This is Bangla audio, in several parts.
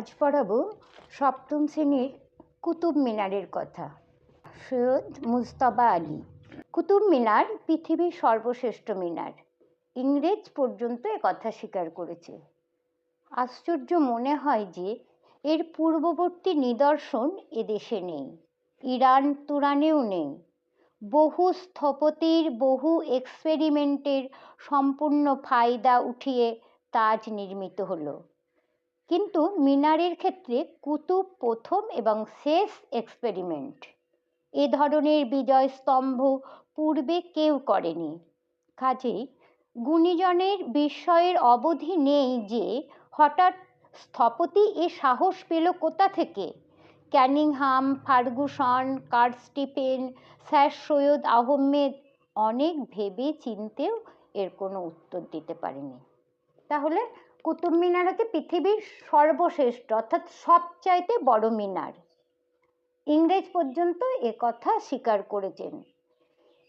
আজ পড়াবো সপ্তম শ্রেণির কুতুব মিনারের কথা। সৈয়দ মুজতবা আলী। কুতুব মিনার পৃথিবীর সর্বশ্রেষ্ঠ মিনার। ইংরেজ পর্যন্ত এ কথা স্বীকার করেছে। আশ্চর্য মনে হয় যে এর পূর্ববর্তী নিদর্শন এদেশে নেই, ইরান তুরানেও নেই। বহু স্থপতির বহু এক্সপেরিমেন্টের সম্পূর্ণ ফায়দা উঠিয়ে তাজ নির্মিত হলো। কিন্তু মিনারের ক্ষেত্রে কুতুব প্রথম এবং শেষ এক্সপেরিমেন্ট এ ধরনের বিজয় স্তম্ভ পূর্বে কেউ করেনি। কাজেই গুণীজনের বিস্ময়ের অবধি নেই যে হঠাৎ স্থপতি এ সাহস পেল কোথা থেকে? Cunningham, Ferguson Carl Stephen sir Syed Ahmed অনেক ভেবে চিনতেও এর কোনো উত্তর দিতে পারেনি। তাহলে কুতুব মিনার হচ্ছে পৃথিবীর সর্বশ্রেষ্ঠ, অর্থাৎ সবচাইতে বড় মিনার? ইংরেজ পর্যন্ত এ কথা স্বীকার করেছেন।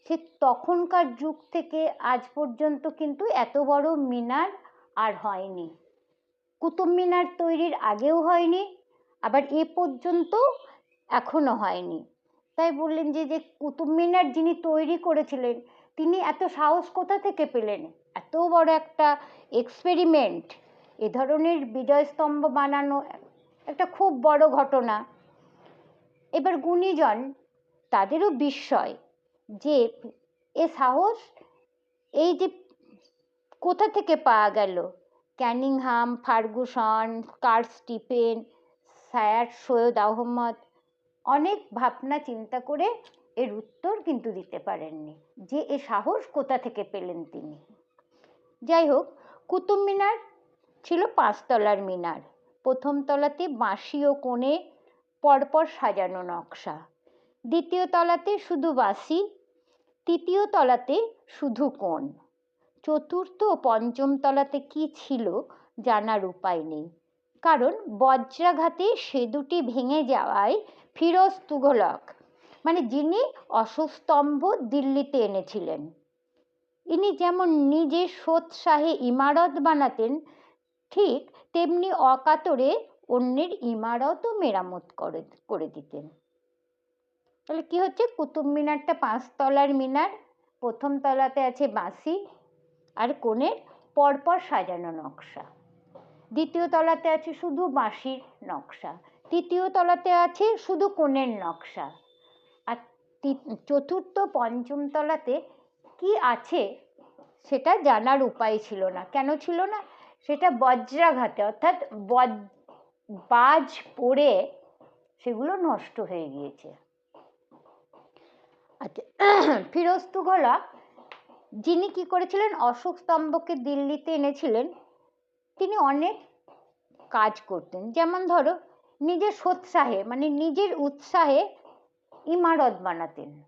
সে তখনকার যুগ থেকে আজ পর্যন্ত কিন্তু এত বড় মিনার আর হয়নি। কুতুব মিনার তৈরির আগেও হয়নি, আবার এ পর্যন্ত এখনও হয়নি। তাই বললেন যে যে কুতুব মিনার যিনি তৈরি করেছিলেন, তিনি এত সাহস কোথা থেকে পেলেন? এত বড় একটা এক্সপেরিমেন্ট। এ ধরনের বিজয়স্তম্ভ বানানো একটা খুব বড় ঘটনা। এবার গুণীজন তাদেরও বিস্ময় যে এ সাহস এই যে কোথা থেকে পাওয়া গেল? Cunningham, Fergusson, Carl Stephen sir Syed Ahmad অনেক ভাবনা চিন্তা করে এর উত্তর কিন্তু দিতে পারেননি যে এ সাহস কোথা থেকে পেলেন তিনি। যাই হোক কুতুব মিনার ছিল পাঁচতলার মিনার। প্রথম তলাতে বাঁশি ও কোণে পরপর সাজানো নকশা। দ্বিতীয় তলাতে শুধু বাঁশি, তৃতীয় তলাতে শুধু কোণ। চতুর্থ ও পঞ্চম তলাতে কি ছিল জানার উপায় নেই। কারণ বজ্রাঘাতে সে দুটি ভেঙে যাওয়ায় ফিরোজ তুঘলক মানে যিনি অশ্বস্তম্ভ দিল্লিতে এনেছিলেন। ইনি যেমন নিজে সোৎসাহে ইমারত বানাতেন ঠিক তেমনি অকাতরে অন্যের ইমারতও মেরামত করে করে দিতেন। তাহলে কি হচ্ছে? কুতুব মিনারটা পাঁচতলার মিনার, প্রথম তলাতে আছে বাঁশি আর কোণের পরপর সাজানো নকশা। দ্বিতীয় তলাতে আছে শুধু বাঁশির নকশা। তৃতীয় তলাতে আছে শুধু কোণের নকশা। আর চতুর্থ পঞ্চম তলাতে কি আছে সেটা জানার উপায় ছিল না। কেন ছিল না? সেটা বজ্রাঘাতে, অর্থাৎ বজ, বাজ পড়ে সেগুলো নষ্ট হয়ে গিয়েছে। আচ্ছা ফিরোজ তুঘলক যিনি কি করেছিলেন? অশোক স্তম্ভকে দিল্লিতে এনেছিলেন। তিনি অনেক কাজ করতেন। যেমন ধরো, নিজের সোৎসাহে মানে নিজের উৎসাহে ইমারত বানাতেন।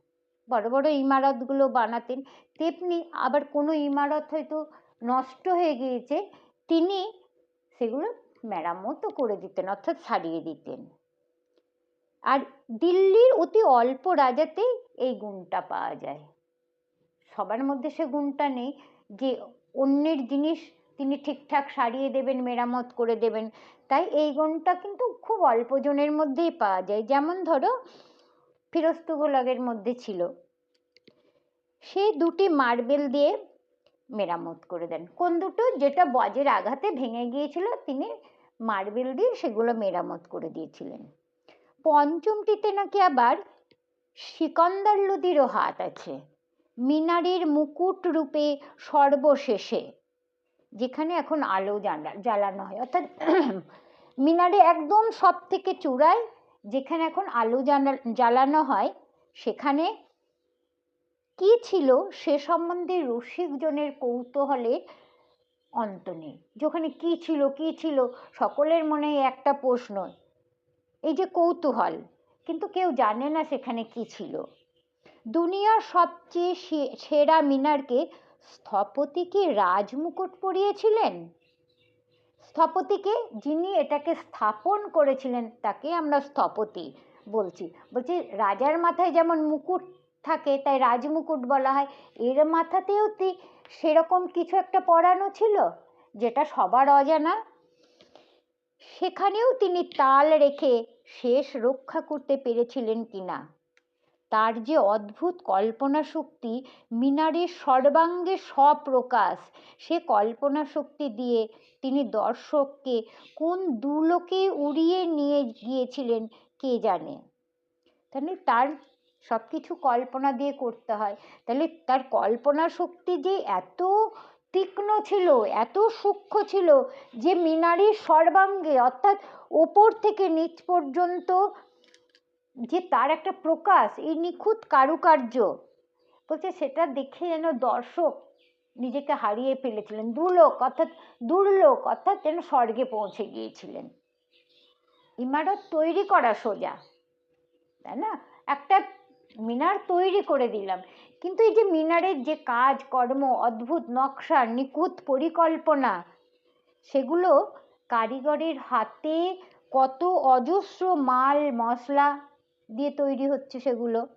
বড় বড় ইমারতগুলো বানাতেন। তেমনি আবার কোনো ইমারত হয়তো নষ্ট হয়ে গিয়েছে তিনি সেগুলো মেরামতও করে দিতেন, অর্থাৎ সারিয়ে দিতেন। আর দিল্লির অতি অল্প রাজাতেই এই গুণটা পাওয়া যায়। সবার মধ্যে সে গুণটা নেই যে অন্যের জিনিস তিনি ঠিকঠাক সারিয়ে দেবেন, মেরামত করে দেবেন। তাই এই গুণটা কিন্তু খুব অল্প জনের মধ্যেই পাওয়া যায়। যেমন ধরো ফিরোজ তুগলকের মধ্যে ছিল। সে দুটি মার্বেল দিয়ে মেরামত করে দেন। কোন দুটো? যেটা বজের আঘাতে ভেঙে গিয়েছিল, তিনি মার্বেল দিয়ে সেগুলো মেরামত করে দিয়েছিলেন। পঞ্চমটিতে নাকি আবার সিকন্দার লোদিরও হাত আছে। মিনারের মুকুট রূপে সর্বশেষে, যেখানে এখন আলো জ্বালা, জ্বালানো হয়। অর্থাৎ মিনারে একদম সব থেকে চূড়ায় যেখানে এখন আলো জ্বালানো হয়, সেখানে কি ছিল সে সম্বন্ধে রসিকজনের কৌতূহলের অন্ত নেই যেখানে কি ছিল কি ছিল, সকলের মনে একটা প্রশ্ন, এই যে কৌতূহল। কিন্তু কেউ জানে না সেখানে কি ছিল। দুনিয়ার সবচেয়ে সেরা মিনারকে স্থপতিকে রাজমুকুট পরিয়েছিলেন? স্থপতিকে যিনি এটাকে স্থাপন করেছিলেন, তাকে আমরা স্থপতি বলছি। বলছি রাজার মাথায় যেমন মুকুট থাকে, তাই রাজমুকুট বলা হয়। এর মাথাতেও সেরকম কিছু একটা পরানো ছিল, যেটা সবার অজানা? সেখানেও তিনি তাল রেখে শেষ রক্ষা করতে পেরেছিলেন কিনা? তার যে অদ্ভুত কল্পনা শক্তি মিনারের সর্বাঙ্গে স্বপ্রকাশ, সে কল্পনা শক্তি দিয়ে তিনি দর্শককে কোন দুলোকে উড়িয়ে নিয়ে গিয়েছিলেন কে জানে? তাহলে তার সব কিছু কল্পনা দিয়ে করতে হয়। তাহলে তার কল্পনা শক্তি যে এত তীক্ষ্ণ ছিল, এত সূক্ষ্ম ছিল যে মিনারের সর্বাঙ্গে, অর্থাৎ ওপর থেকে নিচ পর্যন্ত যে তার একটা প্রকাশ, এই নিখুঁত কারুকার্য, বলছে সেটা দেখে যেন দর্শক নিজেকে হারিয়ে ফেলেছিলেন। দুলোক অর্থাৎ দুর্লোক, অর্থাৎ যেন স্বর্গে পৌঁছে গিয়েছিলেন। ইমারত তৈরি করা সোজা, তাই না? একটা মিনার তৈরি করে দিলাম। কিন্তু এই যে মিনারের যে কাজ, কর্ম, অদ্ভুত নকশা, নিখুঁত পরিকল্পনা, সেগুলো কারিগরের হাতে কত অজস্র মাল, মশলা দিয়ে তৈরি হচ্ছে সেগুলো।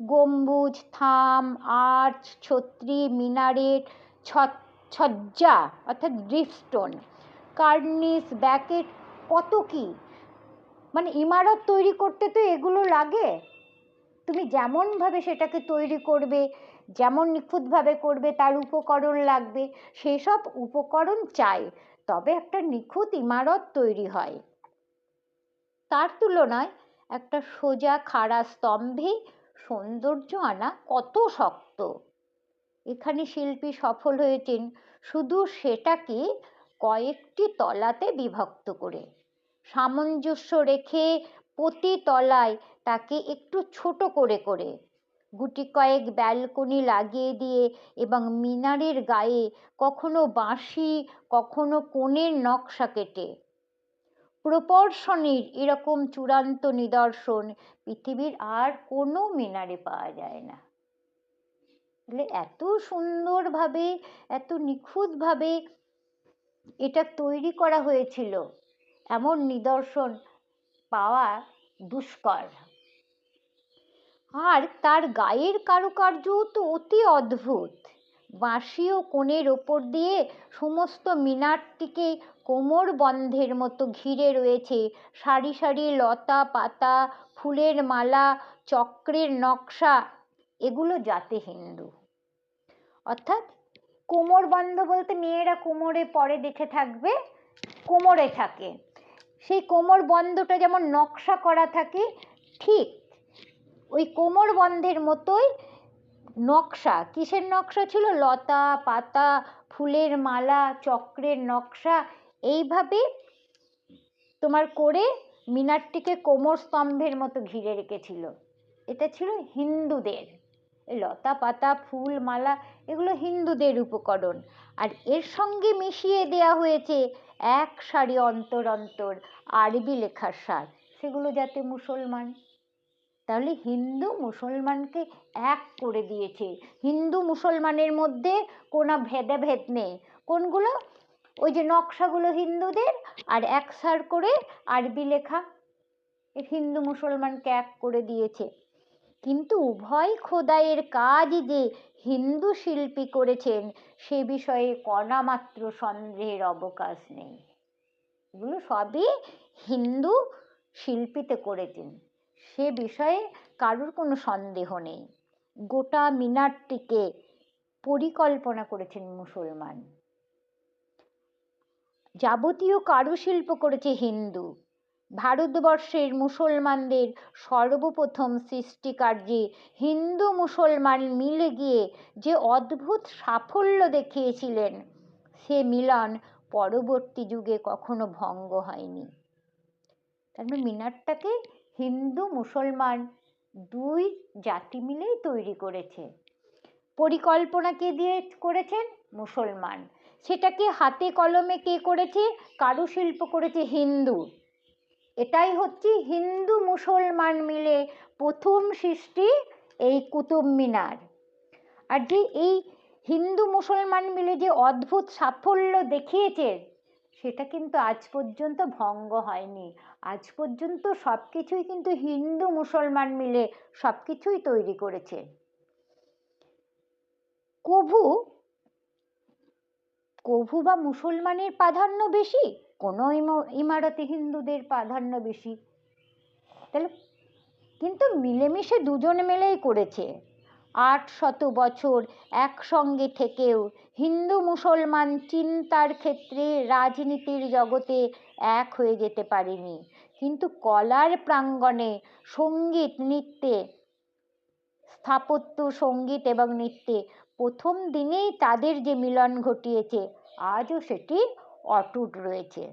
গম্বুজ, থাম, আর্চ, ছত্রি মিনারেট ছজ্জা, অর্থাৎ ড্রিপস্টোন কার্নিস, ব্যাকেট, কত কি? মানে ইমারত তৈরি করতে তো এগুলো লাগে। তুমি যেমনভাবে সেটাকে তৈরি করবে, যেমন নিখুঁতভাবে করবে, তার উপকরণ লাগবে, সেসব উপকরণ চাই। তবে একটা নিখুঁত ইমারত তৈরি হয়। তার তুলনায় একটা সোজা, খাড়া স্তম্ভে সৌন্দর্য আনা কত শক্ত। এখানে শিল্পী সফল হয়েছেন শুধু সেটাকে কয়েকটি তলাতে বিভক্ত করে। সামঞ্জস্য রেখে প্রতি তলায় তাকে একটু ছোট করে করে। গুটি কয়েক ব্যালকনি লাগিয়ে দিয়ে এবং মিনারের গায়ে কখনো বাঁশি, কখনো কোণের নকশা কেটে। প্রপরশনের এরকম চূড়ান্ত নিদর্শন পৃথিবীর আর কোনো মিনারে পাওয়া যায় না। তাহলে এত সুন্দরভাবে, এত নিখুঁতভাবে এটা তৈরি করা হয়েছিল, এমন নিদর্শন পাওয়া দুষ্কর। আর তার গায়ের কারুকার্য তো অতি অদ্ভুত। বাঁশি ও কোণের ওপর দিয়ে সমস্ত মিনারটিকে কোমর বন্ধের মতো ঘিরে রয়েছে। সারি সারি লতা পাতা, ফুলের মালা, চক্রের নকশা, এগুলো জাতে হিন্দু। অর্থাৎ কোমর বন্ধ বলতে মেয়েরা কোমরে পরে দেখে থাকবে, কোমরে থাকে। সেই কোমর বন্ধটা যেমন নকশা করা থাকে, ঠিক ওই কোমর বন্ধের মতোই নকশা। কিসের নকশা ছিল? লতা, পাতা, ফুলের মালা, চক্রের নকশা। এইভাবে তোমার করে মিনারটিকে কোমর স্তম্ভের মতো ঘিরে রেখেছিল। এটা ছিল হিন্দুদের। লতা, পাতা, ফুল, মালা, এগুলো হিন্দুদের উপকরণ। আর এর সঙ্গে মিশিয়ে দেয়া হয়েছে এক সারি অন্তর অন্তর আরবি লেখার সার। সেগুলো যাতে মুসলমান তাহলে হিন্দু মুসলমানকে এক করে দিয়েছে। হিন্দু মুসলমানের মধ্যে কোনো ভেদাভেদ নেই। কোনগুলো? ওই যে নকশাগুলো হিন্দুদের আর এক সার করে আরবি লেখা। হিন্দু মুসলমানকে এক করে দিয়েছে। কিন্তু উভয় খোদাইয়ের কাজ যে হিন্দু শিল্পী করেছেন, সে বিষয়ে কণামাত্র সন্দেহের অবকাশ নেই। এগুলো সবই হিন্দু শিল্পীতে করেছেন। সে বিষয়ে কারোর কোনো সন্দেহ নেই। গোটা মিনারটিকে পরিকল্পনা করেছেন মুসলমান। যাবতীয় কারুশিল্প করেছে হিন্দু। ভারতবর্ষের মুসলমানদের সর্বপ্রথম সৃষ্টিকার্যে হিন্দু মুসলমান মিলে গিয়ে যে অদ্ভুত সাফল্য দেখিয়েছিলেন, সে মিলন পরবর্তী যুগে কখনো ভঙ্গ হয়নি। তার মানে মিনারটাকে হিন্দু মুসলমান দুই জাতি মিলেই তৈরি করেছে। পরিকল্পনা কে দিয়ে করেছেন? মুসলমান। সেটাকে হাতে কলমে কে করেছে? কারুশিল্প করেছে হিন্দু। এটাই হচ্ছে হিন্দু মুসলমান মিলে প্রথম সৃষ্টি এই কুতুব মিনার। আর যে এই হিন্দু মুসলমান মিলে যে অদ্ভুত সাফল্য দেখিয়েছে, সেটা কিন্তু আজ পর্যন্ত ভঙ্গ হয়নি। আজ পর্যন্ত সব কিছুই কিন্তু হিন্দু মুসলমান মিলে সব কিছুই তৈরি করেছে। কভু কভু বা মুসলমানের প্রাধান্য বেশি, কোনো ইম- ইমারতে হিন্দুদের প্রাধান্য বেশি। তাহলে কিন্তু মিলেমিশে দুজন মিলেই করেছে। আট শত বছর একসঙ্গে থেকেও হিন্দু মুসলমান চিন্তার ক্ষেত্রে রাজনীতির জগতে এক হয়ে যেতে পারেনি। কিন্তু কলার প্রাঙ্গণে সংগীত, নৃত্যে, স্থাপত্য, সংগীত এবং নৃত্যে প্রথম দিনেই তাদের যে মিলন ঘটিয়েছে, আজও সেটি অটুট রয়েছে।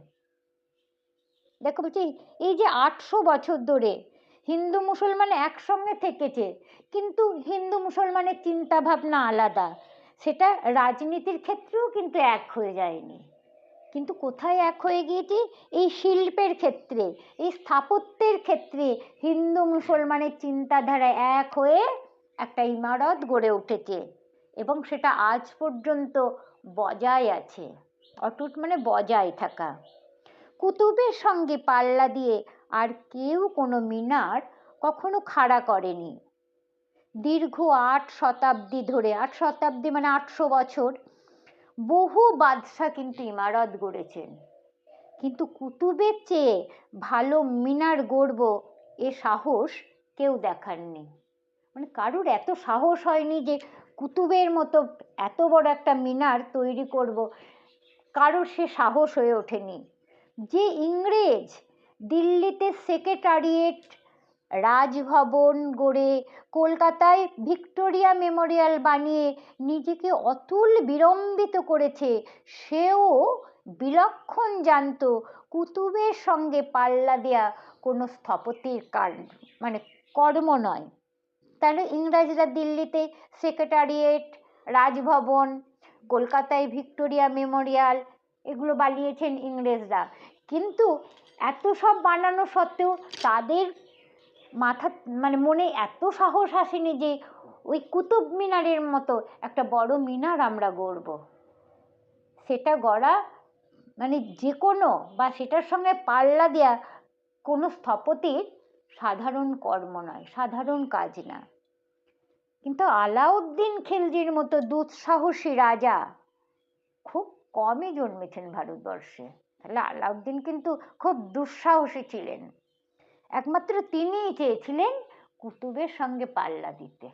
দেখো বলছি, এই যে আটশো বছর ধরে হিন্দু মুসলমান একসঙ্গে থেকেছে, কিন্তু হিন্দু মুসলমানের চিন্তা ভাবনা আলাদা। সেটা রাজনীতির ক্ষেত্রেও কিন্তু এক হয়ে যায়নি। কিন্তু কোথায় এক হয়ে গিয়েছি এই শিল্পের ক্ষেত্রে, এই স্থাপত্যের ক্ষেত্রে হিন্দু মুসলমানের চিন্তাধারা এক হয়ে একটা ইমারত গড়ে উঠেছে এবং সেটা আজ পর্যন্ত বজায় আছে, অটুট মানে বজায় থাকা। কুতুবের সঙ্গে পাল্লা দিয়ে আর কেউ কোনো মিনার কখনো খাড়া করেনি। দীর্ঘ আট শতাব্দী ধরে, আট শতাব্দী মানে আটশো বছর বহু বাদশাহ কিন্তু ইমারত গড়েছেন। কিন্তু কুতুবের চেয়ে ভালো মিনার গড়ব এ সাহস কেউ দেখাননি। মানে কারুর এত সাহস হয়নি যে কুতুবের মতো এত বড় একটা মিনার তৈরি করব, কারোর সে সাহস হয়ে ওঠেনি। যে ইংরেজ দিল্লিতে সেক্রেটারিয়েট রাজভবন গড়ে কলকাতায় ভিক্টোরিয়া মেমোরিয়াল বানিয়ে নিজেকে অতুল বিড়ম্বিত করেছে, সেও বিলক্ষণ জানতো কুতুবের সঙ্গে পাল্লা দেয়া কোনো স্থপতির কার মানে কর্ম নয়। তাহলে ইংরাজরা দিল্লিতে সেক্রেটারিয়েট, রাজভবন, কলকাতায় ভিক্টোরিয়া মেমোরিয়াল এগুলো বানিয়েছেন ইংরেজরা। কিন্তু এত সব বানানো সত্ত্বেও তাদের মাথা মানে মনে এত সাহস আসেনি যে ওই কুতুব মিনারের মতো একটা বড় মিনার আমরা গড়ব। সেটা গড়া মানে যে কোনো বা সেটার সঙ্গে পাল্লা দেওয়া কোনো স্থপতির সাধারণ কর্ম নয়, সাধারণ কাজ না। কিন্তু আলাউদ্দিন খিলজির মতো দুঃসাহসী রাজা খুব কমই জন্মেছেন ভারতবর্ষে। তাহলে আলাউদ্দিন কিন্তু খুব দুঃসাহসী ছিলেন। একমাত্র তিনিই চেয়েছিলেন কুতুবের সঙ্গে পাল্লা দিতে।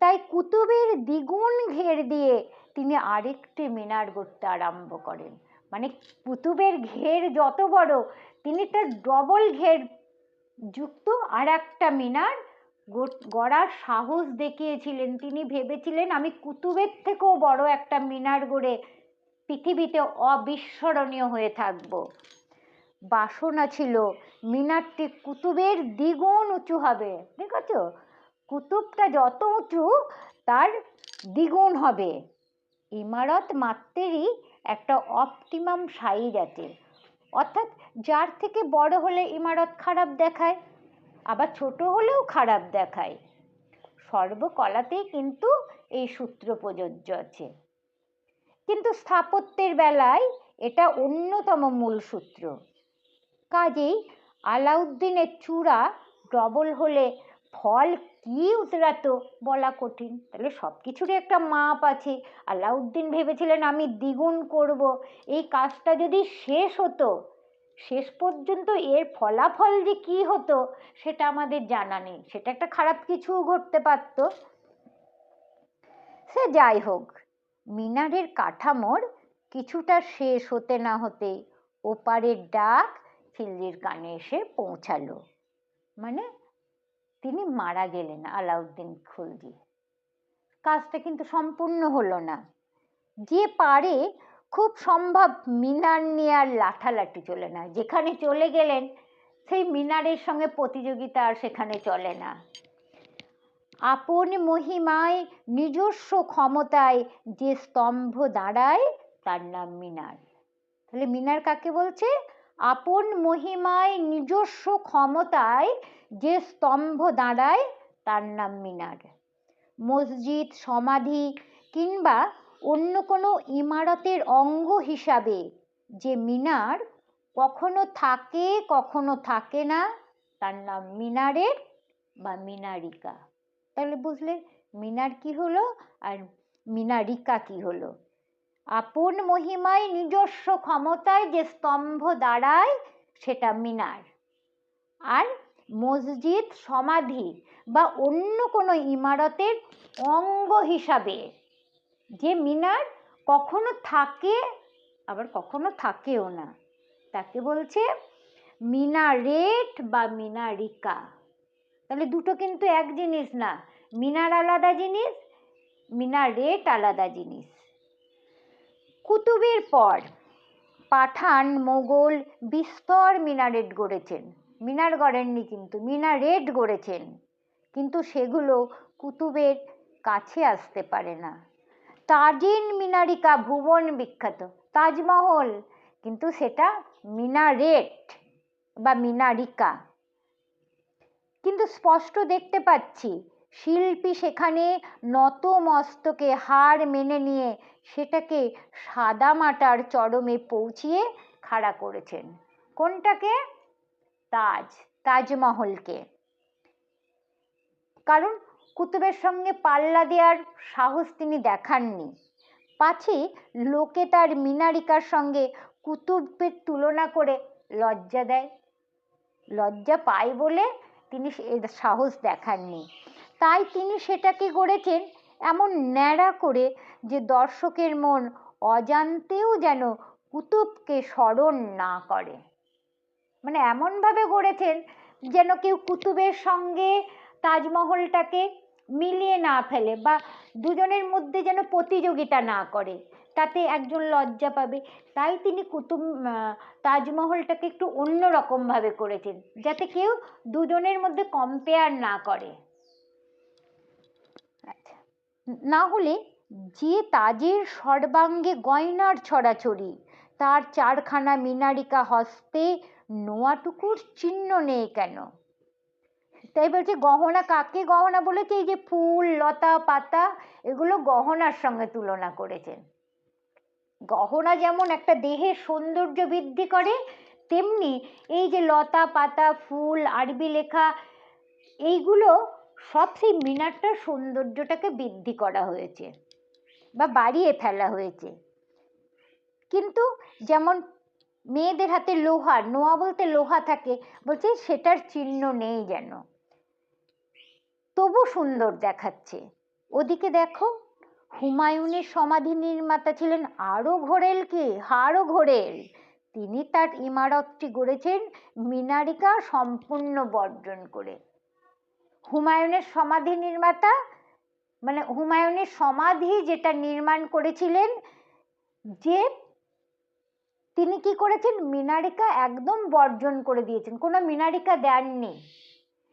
তাই কুতুবের দ্বিগুণ ঘের দিয়ে তিনি আরেকটি মিনার গড়তে আরম্ভ করেন। মানে কুতুবের ঘের যত বড়, তিনি তার ডবল ঘের যুক্ত আর একটা মিনার গড়ার সাহস দেখিয়েছিলেন। তিনি ভেবেছিলেন, আমি কুতুবের থেকেও বড় একটা মিনার গড়ে পৃথিবীতে অবিস্মরণীয় হয়ে থাকব। বাসনা ছিল। মিনারটি কুতুবের দ্বিগুণ উঁচু হবে। ঠিক আছে? কুতুবটা যত উঁচু, তার দ্বিগুণ হবে। ইমারত মাত্রেরই একটা অপটিমাম সাইজ আছে। অর্থাৎ যার থেকে বড় হলে ইমারত খারাপ দেখায়, আবার ছোট হলেও খারাপ দেখায়। সর্বকলাতেই কিন্তু এই সূত্র প্রযোজ্য আছে। কিন্তু স্থাপত্যের বেলায় এটা অন্যতম মূল সূত্র। কাজেই আলাউদ্দিনের চূড়া ডবল হলে ফল কি উতরাতো বলা কঠিন। তাহলে সব কিছুরই একটা মাপ আছে। আলাউদ্দিন ভেবেছিলেন, আমি দ্বিগুণ করব। এই কাজটা যদি শেষ হতো, শেষ পর্যন্ত এর ফলাফল যে কি হতো, সেটা আমাদের জানা নেই। সেটা একটা খারাপ কিছুও ঘটতে পারত। সে যাই হোক, মিনারের কাঠামোর কিছুটা শেষ হতে না হতে ওপারের ডাক খিলজির কানে এসে পৌঁছালো। মানে তিনি মারা গেলেন আলাউদ্দিন খুলজি। কাজটা কিন্তু সম্পূর্ণ হলো না। যে পারে খুব সম্ভব মিনার নিয়ে আর লাঠালাঠি চলে না। যেখানে চলে গেলেন, সেই মিনারের সঙ্গে প্রতিযোগিতা আর সেখানে চলে না। আপন মহিমায়, নিজস্ব ক্ষমতায় যে স্তম্ভ দাঁড়ায়, তার নাম মিনার। তাহলে মিনার কাকে বলছে? আপন মহিমায় নিজস্ব ক্ষমতায় যে স্তম্ভ দাঁড়ায়, তার নাম মিনার। মসজিদ, সমাধি কিংবা অন্য কোনো ইমারতের অঙ্গ হিসাবে যে মিনার কখনো থাকে কখনো থাকে না, তার নাম মিনারের বা মিনারিকা। তাহলে বুঝলে মিনার কি হলো আর মিনারিকা কি হলো? আপন মহিমায় নিজস্ব ক্ষমতায় যে স্তম্ভ দাঁড়ায়, সেটা মিনার। আর মসজিদ সমাধি বা অন্য কোনো ইমারতের অঙ্গ হিসাবে যে মিনার কখনো থাকে, আবার কখনো থাকেও না, তাকে বলছে মিনারেট বা মিনারিকা। তাহলে দুটো কিন্তু এক জিনিস না, মিনার আলাদা জিনিস, মিনারেট আলাদা জিনিস। কুতুবের পর পাঠান মোগল বিস্তর মিনারেট গড়েছেন। মিনার গড়েননি কিন্তু, মিনারেট গড়েছেন। কিন্তু সেগুলো কুতুবের কাছে আসতে পারে না। তাজিন মিনারিকা ভুবন বিখ্যাত, তাজমহল, কিন্তু সেটা মিনারেট বা মিনারিকা। কিন্তু স্পষ্ট দেখতে পাচ্ছি, শিল্পী সেখানে নত মস্তকে হার মেনে নিয়ে সেটাকে সাদামাটার চরমে পৌঁছিয়ে খাড়া করেছেন। কোনটাকে? তাজ, তাজমহলকে। কারণ কুতুবের সঙ্গে পাল্লা দেওয়ার সাহস তিনি দেখাননি। পাছে লোকে তার মিনারিকার সঙ্গে কুতুবের তুলনা করে লজ্জা দেয়। লজ্জা পায় বলে তিনি সাহস দেখাননি। তাই তিনি সেটাকে গড়েছেন এমন ন্যাড়া করে যে দর্শকের মন অজান্তেও যেন কুতুবকে স্মরণ না করে। মানে এমনভাবে গড়েছেন যেন কেউ কুতুবের সঙ্গে তাজমহলটাকে মিলিয়ে না ফেলে বা দুজনের মধ্যে যেন প্রতিযোগিতা না করে, তাতে একজন লজ্জা পাবে। তাই তিনি কুতুব তাজমহলটাকে একটু অন্য রকমভাবে করেছেন, যাতে কেউ দুজনের মধ্যে কম্পেয়ার না করে। না হলে যে তাজের সর্বাঙ্গে গয়নার ছড়াছড়ি, তার চারখানা মিনারিকা হস্তে নোয়াটুকুর চিহ্ন নেই কেন? তাই বলছে, গহনা কাকে গহনা বলেছে? এই যে ফুল, লতা, পাতা, এগুলো গহনার সঙ্গে তুলনা করেছেন। গহনা যেমন একটা দেহের সৌন্দর্য বৃদ্ধি করে, তেমনি এই যে লতা, পাতা, ফুল, আরবি লেখা, এইগুলো সব সেই মিনারটার সৌন্দর্যটাকে বৃদ্ধি করা হয়েছে বা বাড়িয়ে ফেলা হয়েছে। কিন্তু যেমন মেয়েদের হাতে লোহার নোয়া বলতে লোহা থাকে, বলছে সেটার চিহ্ন নেই যেন। তবু সুন্দর দেখাচ্ছে। ওদিকে দেখো, হুমায়ুনের সমাধি নির্মাতা ছিলেন আরও ঘোরেল কি? হারও ঘোরেল। তিনি তার ইমারতটি গড়েছেন মিনারিকা সম্পূর্ণ বর্জন করে। হুমায়ুনের সমাধি নির্মাতা মানে হুমায়ুনের সমাধি যেটা নির্মাণ করেছিলেন, যে তিনি কি করেছেন? মিনারিকা একদম বর্জন করে দিয়েছেন। কোনো মিনারিকা দেননি।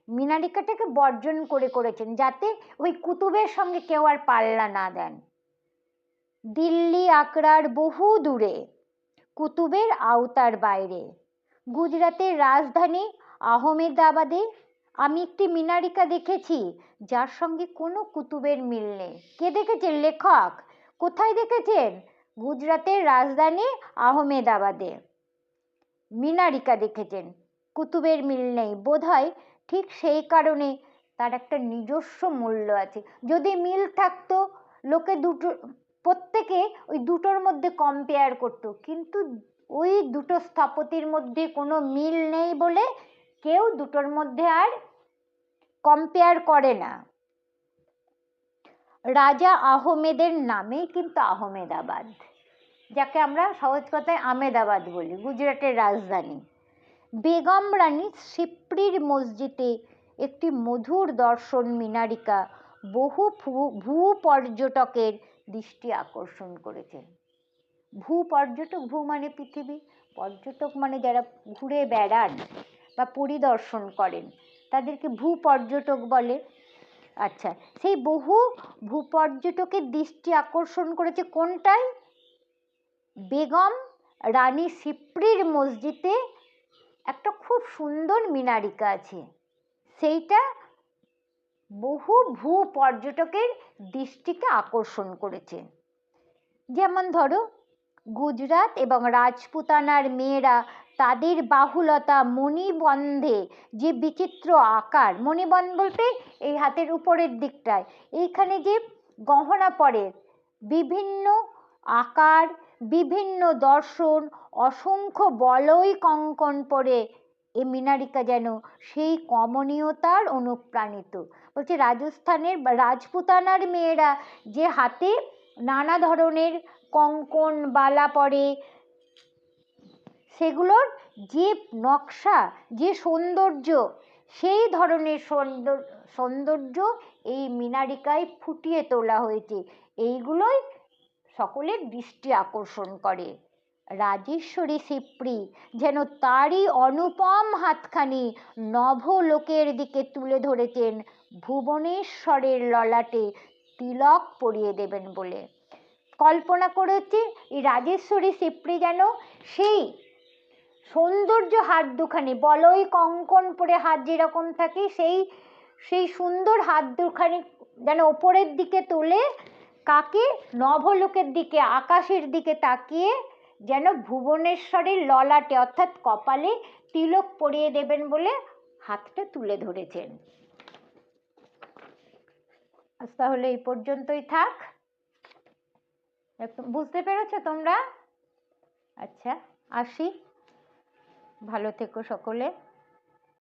মিনারিকাটাকে বর্জন করে করেছেন যাতে ওই কুতুবের সঙ্গে কেউ আর পাল্লা না দেন। দিল্লি, আকরার বহু দূরে, কুতুবের আওতার বাইরে। গুজরাটের রাজধানী আহমেদাবাদে আমি একটি মিনারিকা দেখেছি, যার সঙ্গে কোনো কুতুবের মিল নেই। কে দেখেছেন লেখক? কোথায় দেখেছেন? গুজরাটের রাজধানী আহমেদাবাদে। মিনারিকা দেখেছেন, কুতুবের মিল নেই। বোধহয় ঠিক সেই কারণে তার একটা নিজস্ব মূল্য আছে। যদি মিল থাকতো, লোকে দুটো, প্রত্যেকে ওই দুটোর মধ্যে কম্পেয়ার করতো। কিন্তু ওই দুটো স্থপতির মধ্যে কোনো মিল নেই বলে কেউ দুটোর মধ্যে আর কম্পেয়ার করে না। রাজা আহমেদের নামে কিন্তু আহমেদাবাদ, যাকে আমরা সহজ কথায় আমেদাবাদ বলি, গুজরাটের রাজধানী। বেগম রানী সিপ্রির মসজিদে একটি মধুর দর্শন মিনারিকা বহু ভূ পর্যটকের দৃষ্টি আকর্ষণ করেছে। ভূ পর্যটক, ভূ মানে পৃথিবী, পর্যটক মানে যারা ঘুরে বেড়ান বা পরিদর্শন করেন। তাদেরকে ভূ পর্যটক বলে। আচ্ছা সেই বহু ভূ পর্যটকের দৃষ্টি আকর্ষণ করেছে কোনটায় বেগম রানী সিপ্রির মসজিদে একটা খুব সুন্দর মিনারিকা আছে। সেইটা বহু ভূ পর্যটকের দৃষ্টিকে আকর্ষণ করেছে। যেমন ধরো, গুজরাট এবং রাজপুতানার মেয়েরা তাদের বাহুলতা মণিবন্ধে যে বিচিত্র আকার মণিবন্ধ বলতে এই হাতের উপরের দিকটায়। এইখানে যে গহনা পরে, বিভিন্ন আকার, বিভিন্ন দর্শন, অসংখ্য বলয় কঙ্কন পরে এ মিনারিকা যেন সেই কমনীয়তার অনুপ্রাণিত। বলছে রাজস্থানের রাজপুতানার মেয়েরা যে হাতে নানা ধরনের কঙ্কন বালা পরে সেগুলোর যে নকশা, যে সৌন্দর্য, সেই ধরনের সৌন্দর, সৌন্দর্য এই মিনারিকায় ফুটিয়ে তোলা হয়েছে। এইগুলোই সকলের দৃষ্টি আকর্ষণ করে। রাজেশ্বরী সিপ্রি যেন তারই অনুপম হাতখানি নভলোকের দিকে তুলে ধরেছেন ভুবনেশ্বরের ললাটে তিলক পরিয়ে দেবেন বলে। কল্পনা করেছি এই রাজেশ্বরী সিপ্রি যেন সেই সৌন্দর্য হাত দুখানি। বলয় কঙ্কন পরে হাত যেরকম থাকে, সেই সেই সুন্দর হাত দুখানি যেন ওপরের দিকে তুলে কাকে? নভলোকের দিকে, আকাশের দিকে তাকিয়ে যেন ভুবনেশ্বরের ললাটে, অর্থাৎ কপালে তিলক পরিয়ে দেবেন বলে হাতটা তুলে ধরেছেন। আজ তাহলে এই পর্যন্তই থাক। বুঝতে পেরেছ তোমরা? আচ্ছা আসি। ভালো থেকো সকলে।